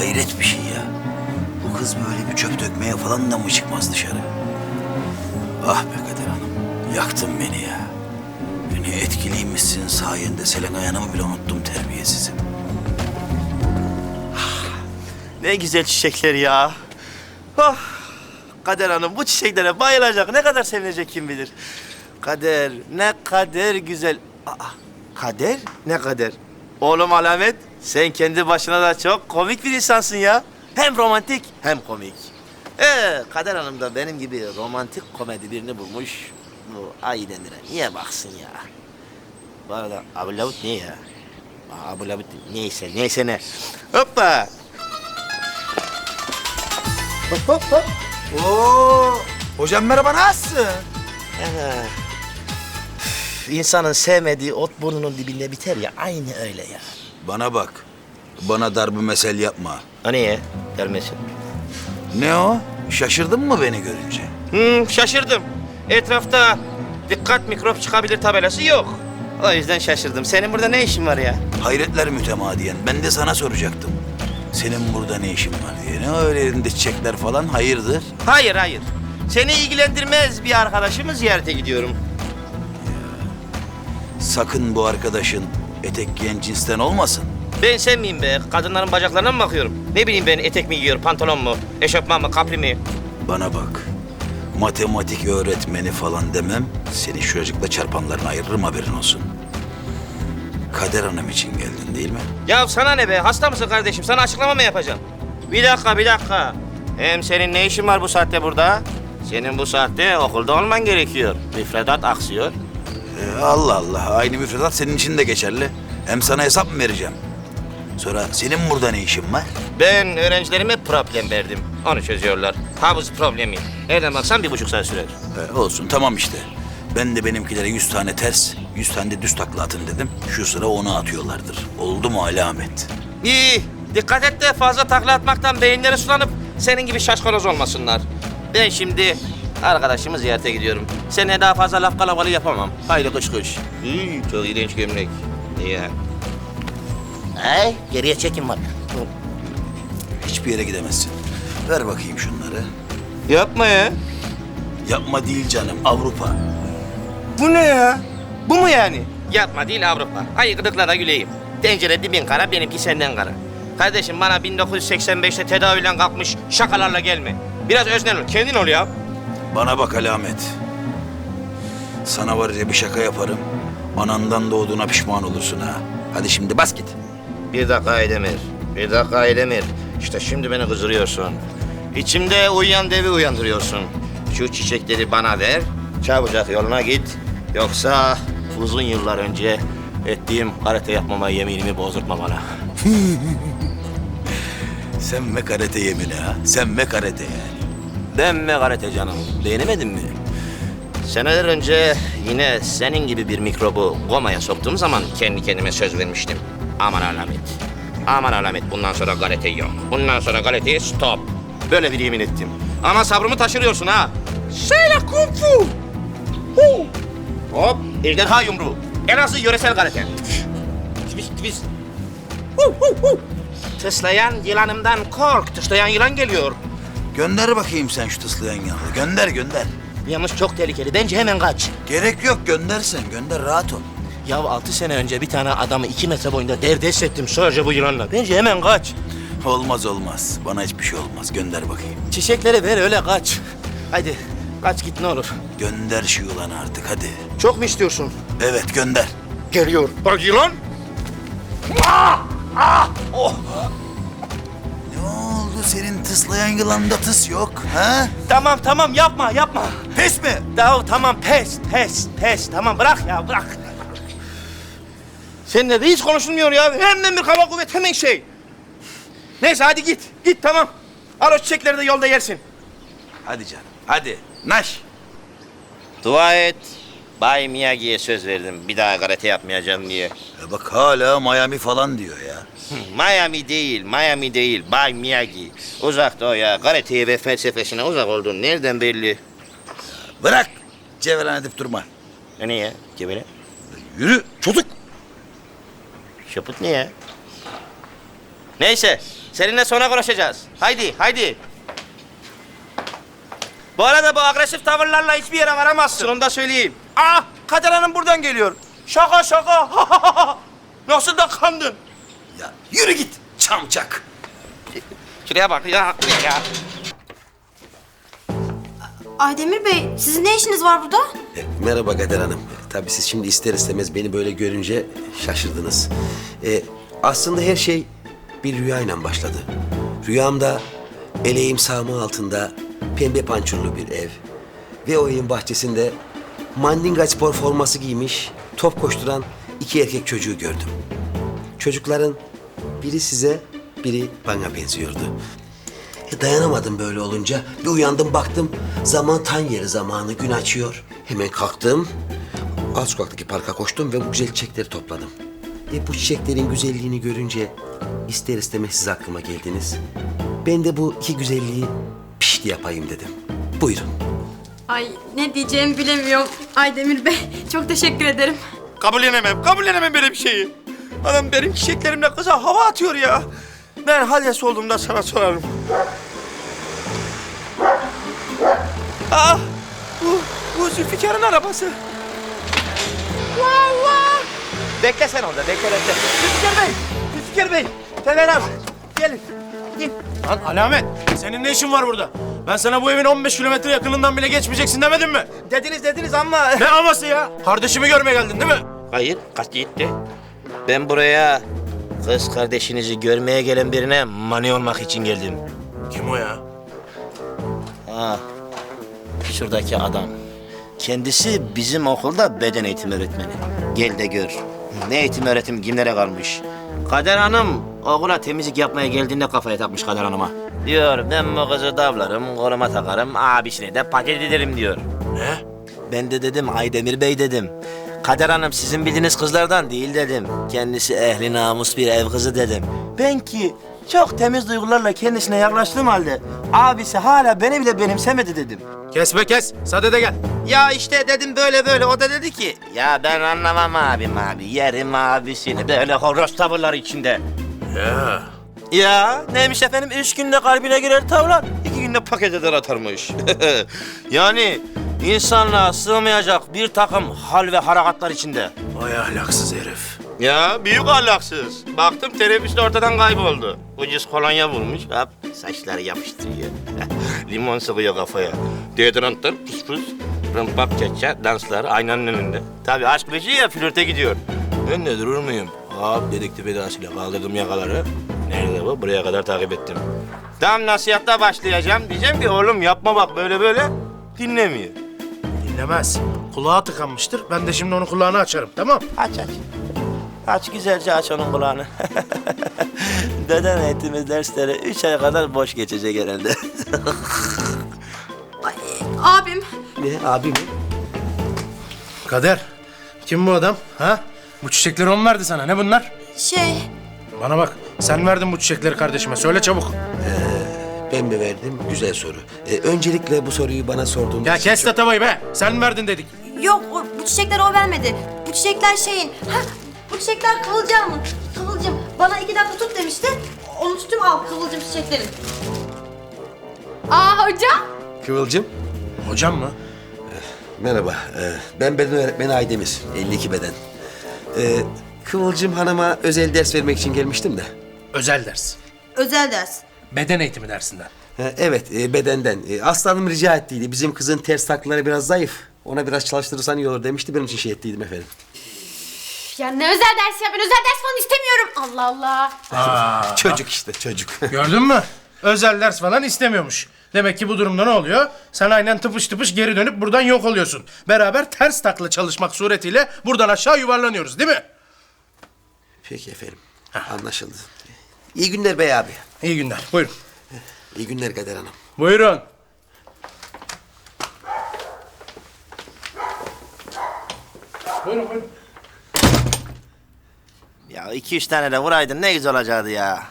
Hayret bir şey ya. Bu kız böyle bir çöp dökmeye falan da mı çıkmaz dışarı? Ah be Kader Hanım. Yaktın beni ya. Beni etkiliymişsin sayende Selena yanımı bile unuttum terbiyesizim. Ne güzel çiçekler ya. Oh, Kader Hanım bu çiçeklere bayılacak. Ne kadar sevinecek kim bilir. Kader, ne kadar güzel. Aa, kader, ne kader. Oğlum Alamet, sen kendi başına da çok komik bir insansın ya. Hem romantik hem komik. Ee, Kader Hanım da benim gibi romantik komedi birini bulmuş. Bu Ayden'ine niye baksın ya? Bu arada Abu Lavut ne ya? Abu Lavut neyse, neyse ne. Hoppa! Hop hop hop. Oo, hocam merhaba nasılsın? Ana. İnsanın sevmediği ot burnunun dibinde biter ya. Aynı öyle ya. Bana bak. Bana darbe mesel yapma. O niye? Gelmesin. Ne o? Şaşırdın mı beni görünce? Hmm, şaşırdım. Etrafta dikkat mikrop çıkabilir tabelası yok. O yüzden şaşırdım. Senin burada ne işin var ya? Hayretler mütemadiyen. Ben de sana soracaktım. Senin burada ne işin var diye. Ne öyle elinde çiçekler falan hayırdır? Hayır, hayır. Seni ilgilendirmez bir arkadaşımı ziyarete gidiyorum. Sakın bu arkadaşın etek giyen cinsten olmasın. Ben sen miyim be? Kadınların bacaklarına mı bakıyorum? Ne bileyim ben etek mi giyiyor, pantolon mu, eşofman mı, kapri mi? Bana bak. Matematik öğretmeni falan demem. Seni şuracıkla çarpanlarına ayırırım haberin olsun. Kader Hanım için geldin değil mi? Ya sana ne be? Hasta mısın kardeşim? Sana açıklama mı yapacağım? Bir dakika, bir dakika. Hem senin ne işin var bu saatte burada? Senin bu saatte okulda olman gerekiyor. Müfredat aksıyor. Ee, Allah Allah. Aynı müfredat senin için de geçerli. Hem sana hesap mı vereceğim? Sonra senin burada ne işin var? Ben öğrencilerime problem verdim. Onu çözüyorlar. Havuz problemi. Nereden baksan bir buçuk saat sürer. Ee, olsun tamam işte. Ben de benimkilere yüz tane ters, yüz tane de düz takla atın dedim. Şu sıra onu atıyorlardır. Oldu mu alamet? İyi. Dikkat et de fazla takla atmaktan beyinleri sulanıp senin gibi şaşkaloz olmasınlar. Ben şimdi arkadaşımı ziyarete gidiyorum. Seninle daha fazla laf kalabalığı yapamam. Haydi kış kış. İyi, çok iğrenç gömlek. İyi. Ay, geriye çekim var. Hiçbir yere gidemezsin. Ver bakayım şunları. Yapma ya. Yapma değil canım, Avrupa. Bu ne ya? Bu mu yani? Yapma değil Avrupa. Hayır gıdıklara güleyim. Tencere dibin kara, benimki senden kara. Kardeşim bana 1985'te tedaviyle kalkmış şakalarla gelme. Biraz öznel ol, kendin ol ya. Bana bak alamet. Sana var ya bir şaka yaparım. Anandan doğduğuna pişman olursun ha. Hadi şimdi bas git. Bir dakika Edemir, bir dakika Edemir. İşte şimdi beni kızdırıyorsun. İçimde uyuyan devi uyandırıyorsun. Şu çiçekleri bana ver, çabucak yoluna git. Yoksa uzun yıllar önce ettiğim karate yapmama yeminimi bozdurtma bana. Sen ve karate yemini ha. Sen ve karate yani. Demme karate canım. Beğenemedin mi? Seneler önce yine senin gibi bir mikrobu komaya soktuğum zaman kendi kendime söz vermiştim. Aman alamet. Aman alamet bundan sonra karate yok. Bundan sonra karateye stop. Böyle bir yemin ettim. Ama sabrımı taşırıyorsun ha. Söyle kung fu. Hu. Hop. Ejderha yumruğu. En azı yöresel karate. Twist twist. Hu hu hu. Tıslayan yılanımdan kork. Tıslayan yılan geliyor. Gönder bakayım sen şu tıslayan yanını. Gönder gönder. Yalnız çok tehlikeli. Bence hemen kaç. Gerek yok göndersen. Gönder rahat ol. Ya altı sene önce bir tane adamı iki metre boyunda derdest ettim sadece bu yılanla. Bence hemen kaç. Olmaz olmaz. Bana hiçbir şey olmaz. Gönder bakayım. Çiçekleri ver öyle kaç. Hadi kaç git ne olur. Gönder şu yılanı artık hadi. Çok mu istiyorsun? Evet gönder. Geliyor. Bak yılan. Ne oldu senin tıslayan yılanda tıs yok ha? Tamam tamam yapma yapma. Pes mi? Tamam tamam pes pes pes tamam bırak ya bırak. Seninle de hiç konuşulmuyor ya. Hemen bir kaba kuvvet hemen şey. Neyse hadi git git tamam. Al o çiçekleri de yolda yersin. Hadi canım hadi. Naş. Dua et. Bay Miyagi'ye söz verdim. Bir daha karate yapmayacağım diye. Ya bak hala Miami falan diyor ya. Miami değil, Miami değil. Bay Miyagi. Uzak o ya. Karateye ve felsefesine uzak olduğun nereden belli? Bırak. Cevelan edip durma. Ne ne ya? Gebele. Yürü çocuk. Şaput ne ya? Neyse, seninle sonra konuşacağız. Haydi, haydi. Bu arada bu agresif tavırlarla hiçbir yere varamazsın. Onu da söyleyeyim. Aa, Kader Hanım buradan geliyor. Şaka şaka. Nasıl da kandın? Ya yürü git çamçak. Şuraya bak ya. ya. Aydemir Bey, sizin ne işiniz var burada? E, Merhaba Kader Hanım. E, Tabii siz şimdi ister istemez beni böyle görünce şaşırdınız. E, aslında her şey bir rüyayla başladı. Rüyamda eleğim sağımı altında pembe pançurlu bir ev ve o evin bahçesinde mandinga spor forması giymiş, top koşturan iki erkek çocuğu gördüm. Çocukların biri size, biri bana benziyordu. E, dayanamadım böyle olunca. Bir uyandım baktım zaman tan yeri zamanı gün açıyor. Hemen kalktım. Alt sokaktaki parka koştum ve bu güzel çiçekleri topladım. E, bu çiçeklerin güzelliğini görünce ister istemez siz aklıma geldiniz. Ben de bu iki güzelliği pişti yapayım dedim. Buyurun. Ay ne diyeceğimi bilemiyorum. Aydemir Bey, çok teşekkür ederim. Kabullenemem, kabullenemem böyle bir şeyi. Adam benim çiçeklerimle kıza hava atıyor ya. Ben Hades olduğumda sana sorarım. Aa, bu, bu Zülfikar'ın arabası. Vah vah. Bekle sen orada, bekle bekle. Zülfikar Bey, Zülfikar Bey. Fener abi, gelin. Gel. Lan Alamet, senin ne işin var burada? Ben sana bu evin 15 kilometre yakınından bile geçmeyeceksin demedim mi? Dediniz dediniz ama... Ne aması ya? Kardeşimi görmeye geldin değil mi? Hayır, kaç gitti. Ben buraya kız kardeşinizi görmeye gelen birine mani olmak için geldim. Kim o ya? Ha, şuradaki adam. Kendisi bizim okulda beden eğitimi öğretmeni. Gel de gör. Ne eğitim öğretim kimlere kalmış. Kader Hanım okula temizlik yapmaya geldiğinde kafaya takmış Kader Hanım'a. Diyor ben bu kızı davlarım, koluma takarım, abisine de paket ederim diyor. Ne? Ben de dedim Aydemir Bey dedim. Kader Hanım sizin bildiğiniz kızlardan değil dedim. Kendisi ehli namus bir ev kızı dedim. Ben ki çok temiz duygularla kendisine yaklaştığım halde abisi hala beni bile benimsemedi dedim. Kes be kes, sadede gel. Ya işte dedim böyle böyle o da dedi ki ya ben anlamam abim abi yerim abisini böyle horoz tavırlar içinde. Ya. Ya neymiş efendim üç günde kalbine girer tavlar iki günde paket eder atarmış. yani insanlığa sığmayacak bir takım hal ve harekatlar içinde. Vay ahlaksız herif. Ya büyük ahlaksız. Baktım teneffüste ortadan kayboldu. Ucuz kolonya bulmuş. Hop saçları yapıştırıyor. Limon sıkıyor kafaya. Deodorantlar pus pus. Rımpak çeçe danslar aynanın önünde. Tabii aşk beşiği ya flörte gidiyor. Ben de durur muyum? Hop dedektif edasıyla kaldırdım yakaları. Nerede bu? Buraya kadar takip ettim. Tam nasihatta başlayacağım. Diyeceğim ki oğlum yapma bak böyle böyle. Dinlemiyor. Dinlemez. Kulağı tıkanmıştır. Ben de şimdi onun kulağını açarım, tamam? Aç aç. Aç güzelce aç onun kulağını. Beden eğitimi dersleri üç ay kadar boş geçecek herhalde. Ay, abim, Ne abim? Kader, kim bu adam? Ha? Bu çiçekleri o mu verdi sana? Ne bunlar? şey... Bana bak, sen verdin bu çiçekleri kardeşime. Söyle çabuk. Ben mi verdim? Güzel soru. E, öncelikle bu soruyu bana sorduğunuz Ya için kes çok- tatavayı be. Sen mi verdin dedik. Yok, o, bu çiçekleri o vermedi. Bu çiçekler şeyin... Ha, bu çiçekler Kıvılcım'ın. Kıvılcım. Bana iki dakika tut demişti. Onu tuttum al Kıvılcım çiçeklerin. Aa hocam. Kıvılcım. Hocam mı? Merhaba, e, ben beden öğretmeni Aydemir, 52 beden. E, Kıvılcım Hanım'a özel ders vermek için gelmiştim de. Özel ders. Özel ders. Beden eğitimi dersinden. Evet, e, bedenden. E, Aslanım rica ettiydi, bizim kızın ters takları biraz zayıf. Ona biraz çalıştırırsan iyi olur demişti, benim için şey ettiydim efendim. Ya ne özel ders ya ben özel ders falan istemiyorum. Allah Allah. Çocuk işte, çocuk. Gördün mü? Özel ders falan istemiyormuş. Demek ki bu durumda ne oluyor? Sen aynen tıpış tıpış geri dönüp buradan yok oluyorsun. Beraber ters takla çalışmak suretiyle buradan aşağı yuvarlanıyoruz değil mi? Peki efendim, anlaşıldı. İyi günler bey abi. İyi günler. Buyurun. İyi günler Kader Hanım. Buyurun. Buyurun buyurun. ya iki üç tane de vuraydın ne güzel olacaktı ya.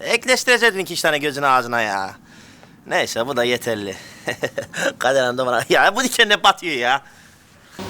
Ekleştirecektin iki üç tane gözünü ağzına ya. Neyse bu da yeterli. Kader Hanım da bana ya bu diken ne batıyor ya.